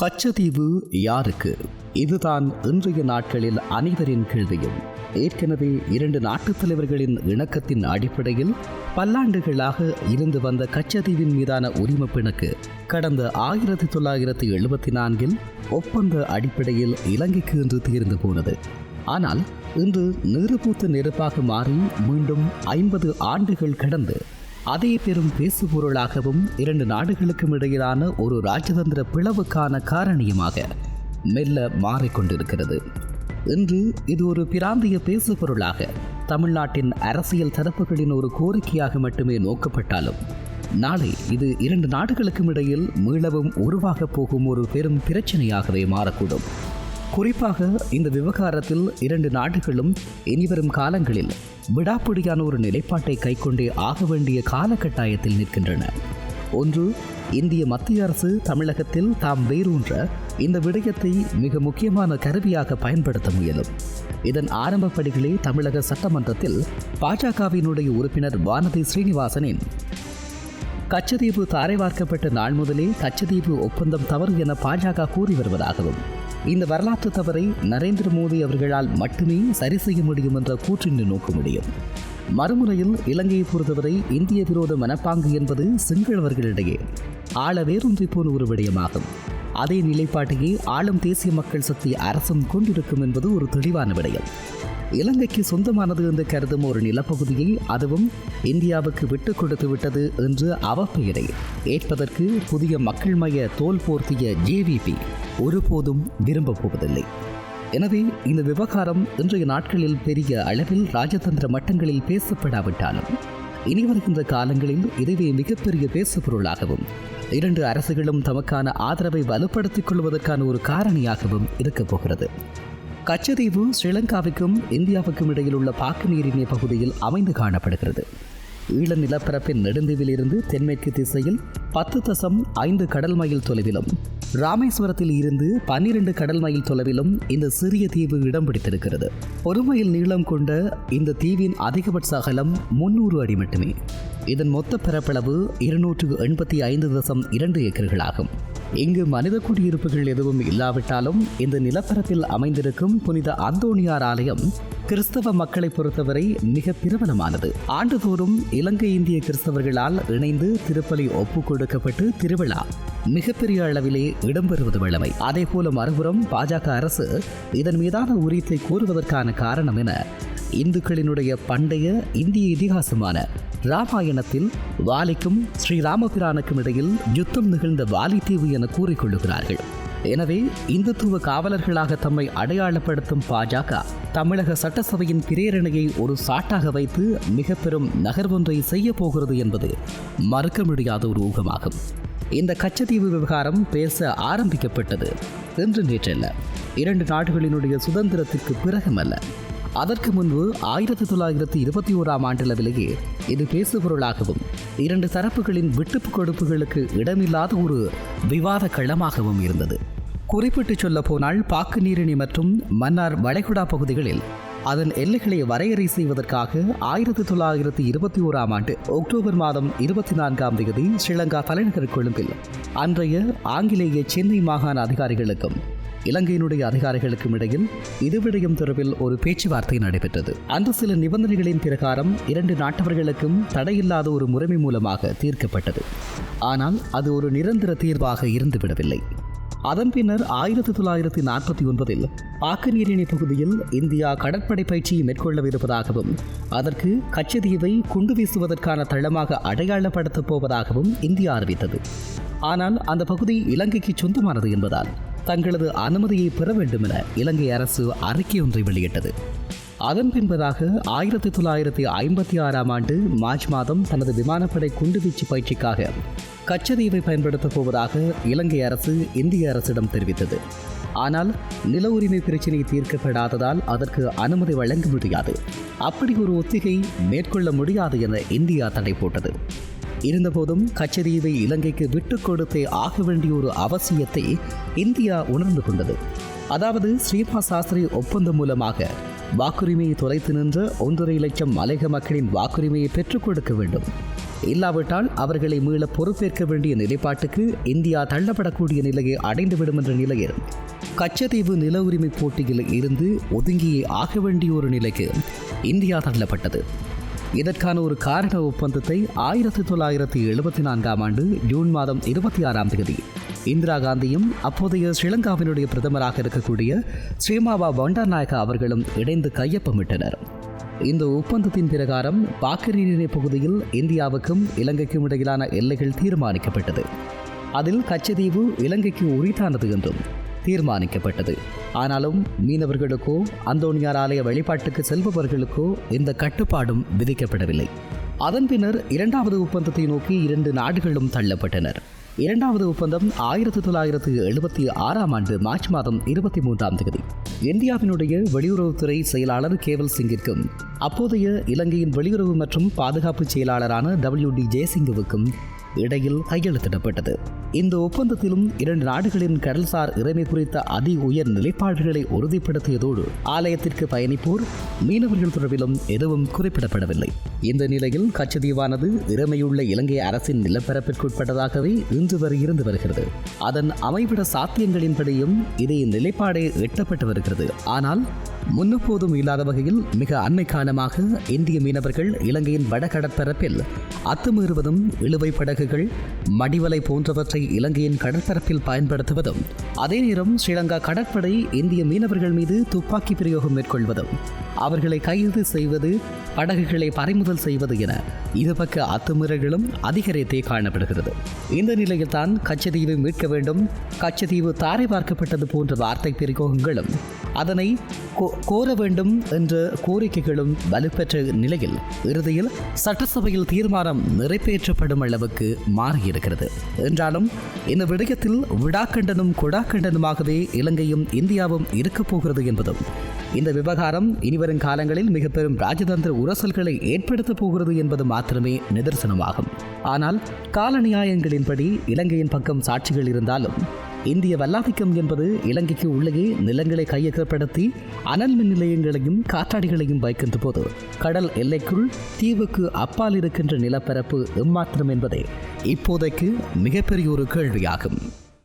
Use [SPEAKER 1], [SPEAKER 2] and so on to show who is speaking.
[SPEAKER 1] கச்சதீவு யாருக்கு? இதுதான் இன்றைய நாட்களில் அனைவரின் கேள்வியும். ஏற்கனவே இரண்டு நாட்டுத் தலைவர்களின் இணக்கத்தின் அடிப்படையில் பல்லாண்டுகளாக இருந்து வந்த கச்சதீவின் மீதான உரிமை பிணக்கு கடந்த ஆயிரத்தி தொள்ளாயிரத்தி எழுபத்தி நான்கில் ஒப்பந்த அடிப்படையில் இலங்கைக்கு இன்று தீர்ந்து போனது. ஆனால் இன்று நீறுபூத்த நெருப்பாக மாறி மீண்டும் ஐம்பது ஆண்டுகள் கடந்து அதே பெரும் பேசுபொருளாகவும் இரண்டு நாடுகளுக்கும் இடையிலான ஒரு ராஜதந்திர பிளவுக்கான காரணியமாக மெல்ல மாறிக்கொண்டிருக்கிறது. இன்று இது ஒரு பிராந்திய பேசுபொருளாக தமிழ்நாட்டின் அரசியல் தரப்புகளின் ஒரு கோரிக்கையாக மட்டுமே நோக்கப்பட்டாலும் நாளை இது இரண்டு நாடுகளுக்கும் இடையில் மீளவும் உருவாகப் போகும் ஒரு பெரும் பிரச்சனையாகவே மாறக்கூடும். குறிப்பாக இந்த விவகாரத்தில் இரண்டு நாடுகளும் இனிவரும் காலங்களில் விடாப்பிடியான ஒரு நிலைப்பாட்டை கைக்கொண்டே ஆக வேண்டிய காலகட்டாயத்தில் நிற்கின்றன. ஒன்று இந்திய மத்திய அரசு தமிழகத்தில் தாம் வேரூன்ற இந்த விடயத்தை மிக முக்கியமான கருவியாக பயன்படுத்த முயலும். இதன் ஆரம்பப்படிகளே தமிழக சட்டமன்றத்தில் பாஜகவினுடைய உறுப்பினர் வானதி ஸ்ரீனிவாசனின். கச்சதீவு தாரை வார்க்கப்பட்ட நாள் முதலே கச்சதீவு ஒப்பந்தம் தவறு என பாஜக கூறி வருவதாகவும் இந்த வரலாற்று தவறை நரேந்திர மோடி அவர்களால் மட்டுமே சரி செய்ய முடியும் என்ற கூற்றினை நோக்க முடியும் மறுமுறையில் இலங்கையை பொறுத்தவரை இந்திய விரோத மனப்பாங்கு என்பது சிங்களவர்களிடையே ஆழ வேரூன்றி போன ஒரு விடயமாகும். அதே நிலைப்பாட்டையே ஆளும் தேசிய மக்கள் சக்தி அரசும் கொண்டிருக்கும் என்பது ஒரு தெளிவான விடயம். இலங்கைக்கு சொந்தமானது என்று கருதும் ஒரு நிலப்பகுதியை அதுவும் இந்தியாவுக்கு விட்டுக் கொடுத்து விட்டது என்று அவப்பெயரை ஏற்பதற்கு புதிய மக்கள் மய தோல் போர்த்திய ஜேவிபி ஒருபோதும் விரும்பப் போவதில்லை. எனவே இந்த விவகாரம் இன்றைய நாட்களில் பெரிய அளவில் ராஜதந்திர மட்டங்களில் பேசப்படாவிட்டாலும் இனி வருகின்ற காலங்களில் இதுவே மிகப்பெரிய பேசுபொருளாகவும் இரண்டு அரசுகளும் தமக்கான ஆதரவை வலுப்படுத்திக் கொள்வதற்கான ஒரு காரணியாகவும் இருக்கப் போகிறது. கச்சதீவு ஸ்ரீலங்காவுக்கும் இந்தியாவுக்கும் இடையில் உள்ள பாக்கு நீரிணை பகுதியில் அமைந்து காணப்படுகிறது. ஈழ நிலப்பரப்பின் நெடுந்தீவில் இருந்து தென்மேற்கு திசையில் பத்து தசம் ஐந்து கடல் மைல் தொலைவிலும் ராமேஸ்வரத்தில் இருந்து பன்னிரண்டு கடல் மைல் தொலைவிலும் இந்த சிறிய தீவு இடம் பிடித்திருக்கிறது. ஒரு மைல் நீளம் கொண்ட இந்த தீவின் அதிகபட்ச அகலம் முன்னூறு அடி மட்டுமே. இதன் மொத்த பரப்பளவு இருநூற்று எண்பத்தி ஐந்து தசம் இரண்டு ஏக்கர்களாகும். இங்கு மனித குடியிருப்புகள் எதுவும் இல்லாவிட்டாலும் இந்த நிலப்பரப்பில் அமைந்திருக்கும் புனித அந்தோணியார் ஆலயம் கிறிஸ்தவ மக்களை பொறுத்தவரை மிக பிரபலமானது. ஆண்டுதோறும் இலங்கை இந்திய கிறிஸ்தவர்களால் இணைந்து திருப்பலி ஒப்பு கொடுக்கப்பட்டு திருவிழா மிகப்பெரிய அளவிலே இடம்பெறுவது வழமை. அதே போல மறுபுறம் பாஜக அரசு இதன் மீதான உரித்தை கூறுவதற்கான காரணம் என இந்துக்களினுடைய பண்டைய இந்திய இதிகாசமான ராமாயணத்தில் வாலிக்கும் ஸ்ரீராமபிரானுக்கும் இடையில் யுத்தம் நிகழ்ந்த வாலித்தீவு என கூறிக்கொள்ளுகிறார்கள். எனவே இந்துத்துவ காவலர்களாக தம்மை அடையாளப்படுத்தும் பாஜக தமிழக சட்டசபையின் பிரேரணையை ஒரு சாட்டாக வைத்து மிக பெரும் நகர்வொன்றை செய்ய போகிறது என்பது மறுக்க முடியாத ஒரு ஊகமாகும். இந்த கச்சத்தீவு விவகாரம் பேச ஆரம்பிக்கப்பட்டது. என்று நேற்றல்ல. இரண்டு நாடுகளினுடைய சுதந்திரத்திற்கு பிறகுமல்ல. அதற்கு முன்பு ஆயிரத்தி தொள்ளாயிரத்தி இருபத்தி ஓராம் ஆண்டளவிலேயே இது பேசுபொருளாகவும் இரண்டு தரப்புகளின் விட்டுப்பு கொடுப்புகளுக்கு இடமில்லாத ஒரு விவாத களமாகவும் இருந்தது. குறிப்பிட்டு சொல்ல போனால் பாக்கு நீரிணி மற்றும் மன்னார் வளைகுடா பகுதிகளில் அதன் எல்லைகளை வரையறை செய்வதற்காக ஆயிரத்தி தொள்ளாயிரத்தி இருபத்தி ஓராம் ஆண்டு அக்டோபர் மாதம் இருபத்தி நான்காம் தேதி ஸ்ரீலங்கா தலைநகர் கொழும்பில் அன்றைய ஆங்கிலேய சென்னை மாகாண அதிகாரிகளுக்கும் இலங்கையினுடைய அதிகாரிகளுக்கும் இடையில் இது விடயம் தொடர்பில் ஒரு பேச்சுவார்த்தை நடைபெற்றது. அந்த சில நிபந்தனைகளின் பிரகாரம் இரண்டு நாட்டவர்களுக்கும் தடையில்லாத ஒரு முறைமை மூலமாக தீர்க்கப்பட்டது. ஆனால் அது ஒரு நிரந்தர தீர்வாக இருந்துவிடவில்லை. அதன் பின்னர் ஆயிரத்தி தொள்ளாயிரத்தி நாற்பத்தி ஒன்பதில் ஆக்கநீரிணை பகுதியில் இந்தியா கடற்படை பயிற்சியை மேற்கொள்ளவிருப்பதாகவும் அதற்கு கச்சதீவை குண்டு வீசுவதற்கான தளமாக அடையாளப்படுத்தப் போவதாகவும் இந்தியா அறிவித்தது. ஆனால் அந்த பகுதி இலங்கைக்கு சொந்தமானது என்பதால் தங்களது அனுமதியை பெற வேண்டும் என இலங்கை அரசு அறிக்கை ஒன்றை வெளியிட்டது. அதன் பின்பதாக ஆயிரத்தி தொள்ளாயிரத்தி ஐம்பத்தி ஆறாம் ஆண்டு மார்ச் மாதம் தனது விமானப்படை குண்டுவீச்சு பயிற்சிக்காக கச்சதீவை பயன்படுத்தப் போவதாக இலங்கை அரசு இந்திய அரசிடம் தெரிவித்தது. ஆனால் நில உரிமை பிரச்சினை தீர்க்கப்படாததால் அதற்கு அனுமதி வழங்க முடியாது. அப்படி ஒரு ஒத்திகை மேற்கொள்ள முடியாது என இந்தியா தடை போட்டது. இருந்தபோதும் கச்சதீவை இலங்கைக்கு விட்டுக் கொடுத்தே ஆக வேண்டிய ஒரு அவசியத்தை இந்தியா உணர்ந்து கொண்டது. அதாவது ஸ்ரீமா சாஸ்திரி ஒப்பந்தம் மூலமாக வாக்குரிமையை தொலைத்து நின்ற ஒன்றரை லட்சம் மலையக மக்களின் வாக்குரிமையை பெற்றுக் கொடுக்க வேண்டும். இல்லாவிட்டால் அவர்களை மீள பொறுப்பேற்க வேண்டிய நிலைப்பாட்டுக்கு இந்தியா தள்ளப்படக்கூடிய நிலையை அடைந்துவிடும் என்ற நிலையில் கச்சதீவு நில உரிமை போட்டியில் இருந்து ஒதுங்கியே ஆக வேண்டிய ஒரு நிலைக்கு இந்தியா தள்ளப்பட்டது. இதற்கான ஒரு காரண ஒப்பந்தத்தை ஆயிரத்தி தொள்ளாயிரத்தி எழுபத்தி நான்காம் ஆண்டு ஜூன் மாதம் இருபத்தி ஆறாம் தேதி இந்திரா காந்தியும் அப்போதைய ஸ்ரீலங்காவினுடைய பிரதமராக இருக்கக்கூடிய ஸ்ரீமாவா பண்டாநாயகா அவர்களும் இணைந்து கையொப்பமிட்டனர். இந்த ஒப்பந்தத்தின் பிரகாரம் பாக்கரீரினை பகுதியில் இந்தியாவுக்கும் இலங்கைக்கும் இடையிலான எல்லைகள் தீர்மானிக்கப்பட்டது. அதில் கச்சதீவு இலங்கைக்கு உரித்தானது என்றும் தீர்மானிக்கப்பட்டது. ஆனாலும் மீனவர்களுக்கோ அந்தோனியார் ஆலய வழிபாட்டுக்கு செல்பவர்களுக்கோ இந்த கட்டுப்பாடும் விதிக்கப்படவில்லை. அதன் பின்னர் இரண்டாவது ஒப்பந்தத்தை நோக்கி இரண்டு நாடுகளும் தள்ளப்பட்டனர். இரண்டாவது ஒப்பந்தம் ஆயிரத்தி தொள்ளாயிரத்து எழுபத்தி ஆறாம் ஆண்டு மார்ச் மாதம் இருபத்தி மூன்றாம் தேதி. இந்தியாவினுடைய வெளியுறவுத்துறை செயலாளர் கேவல் சிங்கிற்கும் அப்போதைய இலங்கையின் வெளியுறவு மற்றும் பாதுகாப்பு செயலாளரான டபிள்யூ டி ஜெயசிங்குவுக்கும் இடையில் கையெழுத்திடப்பட்டது. இந்த ஒப்பந்தத்திலும் இரண்டு நாடுகளின் கடல்சார் இறைமை குறித்த அதி உயர் நிலைப்பாடுகளை உறுதிப்படுத்தியதோடு ஆலயத்திற்கு பயணிப்போர் மீனவர்கள் தொடர்பிலும் எதுவும் குறிப்பிடப்படவில்லை. இந்த நிலையில் கச்சதீவானது இறைமையுள்ள இலங்கை அரசின் நிலப்பரப்பிற்குட்பட்டதாகவே இன்று வரை இருந்து வருகிறது. அதன் அமைவிட சாத்தியங்களின்படியும் இதே நிலைப்பாடே எட்டப்பட்டு வருகிறது. ஆனால் முன்னப்போதும் இல்லாத வகையில் மிக அண்மை காலமாக இந்திய மீனவர்கள் இலங்கையின் வடகடற்பரப்பில் அத்துமீறுவதும் இழுவை படகுகள் மடிவலை போன்றவற்றை இலங்கையின் கடற்பரப்பில் பயன்படுத்துவதும் அதே நேரம் ஸ்ரீலங்கா கடற்படை இந்திய மீனவர்கள் மீது துப்பாக்கி பிரயோகம் மேற்கொள்வதும் அவர்களை கைது செய்வது படகுகளை பறிமுதல் செய்வது என இருபக்க அத்துமீறல்களும் அதிகரித்தே காணப்படுகிறது. இந்த நிலையில்தான் கச்சதீவை மீட்க வேண்டும் கச்சதீவு தாரை பார்க்கப்பட்டது போன்ற வார்த்தை பிரயோகங்களும் அதனை கோ- கோர வேண்டும் என்ற கோரிக்கைகளும் வலுப்பெற்ற நிலையில் இறுதியில் சட்டசபையில் தீர்மானம் நிறைவேற்றப்படும் அளவுக்கு மாறியிருக்கிறது. என்றாலும் இந்த விடயத்தில் விடாக்கண்டனும் கொடாக்கண்டனுமாகவே இலங்கையும் இந்தியாவும் இருக்கப் போகிறது என்பதும் இந்த விவகாரம் இனிவரும் காலங்களில் மிக பெரும் ராஜதந்திர உரசல்களை ஏற்படுத்தப் போகிறது என்பது மாத்திரமே நிதர்சனமாகும். ஆனால் கால நியாயங்களின்படி இலங்கையின் பக்கம் சாட்சிகள் இருந்தாலும் இந்திய வல்லாதிக்கம் என்பது இலங்கைக்கு உள்ளேயே நிலங்களை கையகப்படுத்தி அனல் மின் நிலையங்களையும் காற்றாடிகளையும் வைக்கின்ற போது கடல் எல்லைக்குள் தீவுக்கு அப்பால் இருக்கின்ற நிலப்பரப்பு எம்மாத்திரம் என்பதே இப்போதைக்கு மிகப்பெரிய ஒரு கேள்வியாகும்.